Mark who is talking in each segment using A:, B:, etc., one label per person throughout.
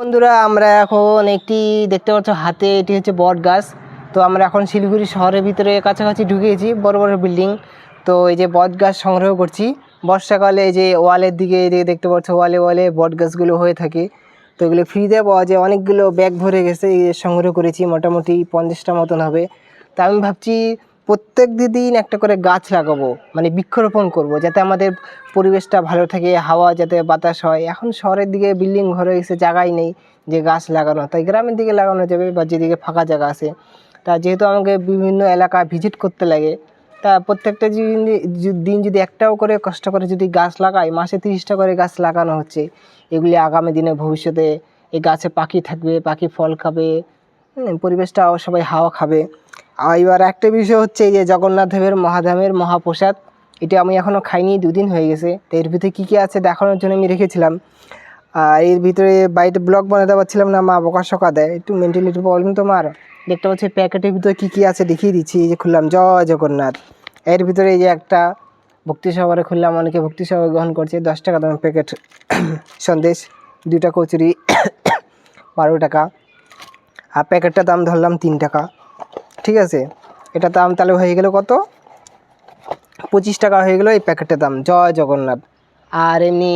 A: বন্ধুরা, আমরা এখন একটি, দেখতে পাচ্ছ হাতে এটি হচ্ছে বট গাছ। তো আমরা এখন শিলিগুড়ি শহরের ভিতরে কাছাকাছি ঢুকেছি, বড় বড় বিল্ডিং। তো এই যে বট গাছ সংগ্রহ করছি। বর্ষাকালে এই যে ওয়ালের দিকে, এই যে দেখতে পাচ্ছ ওয়ালে ওয়ালে বট গাছগুলো হয়ে থাকে। তো এগুলো ফ্রিতে পাওয়া যায়। অনেকগুলো ব্যাগ ভরে গেছে সংগ্রহ করেছি। মোটামুটি পঞ্চাশটা মতন হবে। তা আমি ভাবছি প্রত্যেক দিন একটা করে গাছ লাগাবো মানে বৃক্ষরোপণ করব, যাতে আমাদের পরিবেশটা ভালো থাকে, হাওয়া যাতে বাতাস হয়। এখন শহরের দিকে বিল্ডিং ঘরে এসে জায়গাই নেই যে গাছ লাগানো, তাই গ্রামের দিকে লাগানো যাবে বা যেদিকে ফাঁকা জায়গা আছে। তা যেহেতু আমাকে বিভিন্ন এলাকা ভিজিট করতে লাগে, তা প্রত্যেকটা দিন যদি একটাও করে কষ্ট করে যদি গাছ লাগাই, মাসে তিরিশটা করে গাছ লাগানো হচ্ছে। এগুলি আগামী দিনে ভবিষ্যতে এই গাছে পাখি থাকবে, পাখি ফল খাবে পরিবেশটাও সবাই হাওয়া খাবে। এবার একটা বিষয় হচ্ছে এই যে জগন্নাথ দেবের মহাধামের মহাপ্রসাদ, এটা আমি এখনও খাইনি, দুদিন হয়ে গেছে। তো এর ভিতরে কী কী আছে দেখানোর জন্য আমি রেখেছিলাম। আর এর ভিতরে বাড়িতে ব্লগ বানাতে পারছিলাম না, মা বকা সকা দেয়। একটু মেন্টালি একটু প্রবলেম তো মার দেখতে পাচ্ছি প্যাকেটের ভিতরে কী কী আছে দেখিয়ে দিচ্ছি। এই যে খুললাম, জয় জগন্নাথ। এর ভিতরে এই যে একটা ভক্তি সহকারে খুললাম, অনেকে ভক্তি সহকারে গ্রহণ করছে। দশ টাকা দামের প্যাকেট, সন্দেশ দুটা কচুরি, বারো টাকা। আর প্যাকেটটার দাম ধরলাম তিন টাকা। ঠিক আছে? এটা দাম তাহলে হয়ে গেল কত? পঁচিশ টাকা হয়ে গেলো এই প্যাকেটের দাম। জয় জগন্নাথ। আর এমনি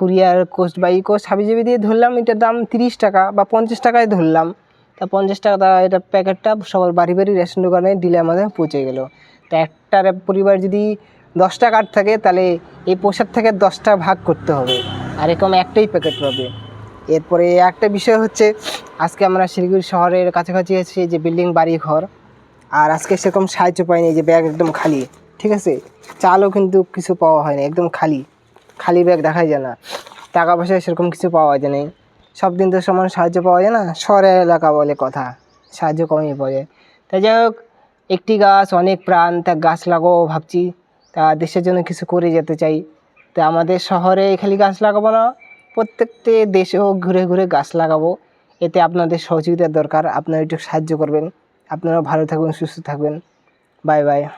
A: কুরিয়ার কোস্ট বা ই কোস্ট হাবিজাবি দিয়ে ধরলাম, এটার দাম তিরিশ টাকা বা পঞ্চাশ টাকায় ধরলাম। তা পঞ্চাশ টাকা এটা প্যাকেটটা সবার বাড়ি বাড়ি রেশন দোকানে দিলে আমাদের পৌঁছে গেল। তা একটার পরিবার যদি দশটা কার্ড থাকে, তাহলে এই প্রসাদ থেকে দশটা ভাগ করতে হবে। আর এরকম একটাই প্যাকেট পাবে। এরপরে একটা বিষয় হচ্ছে, আজকে আমরা শিলিগুড়ি শহরের কাছাকাছি আছি যে বিল্ডিং বাড়ি ঘর আর আজকে সেরকম সাহায্য পাইনি যে ব্যাগ একদম খালি, ঠিক আছে? চালও কিন্তু কিছু পাওয়া হয়নি, একদম খালি খালি ব্যাগ দেখাই যায় না। টাকা পয়সা সেরকম কিছু পাওয়া যায় না সব দিন তো সমান সাহায্য পাওয়া যায় না, শহরের এলাকা বলে কথা, সাহায্য কমই পাওয়া যায় তাই যাই হোক, একটি গাছ, অনেক প্রাণ, তা গাছ লাগাবো ভাবছি, তা দেশের জন্য কিছু করে যেতে চাই। তা আমাদের শহরে খালি গাছ লাগাবো না প্রত্যেকটি দেশেও ঘুরে ঘুরে গাছ লাগাবো। এতে আপনাদের সহযোগিতার দরকার। আপনারা একটু সাহায্য করবেন। আপনারাও ভালো থাকবেন, সুস্থ থাকবেন। Bye bye.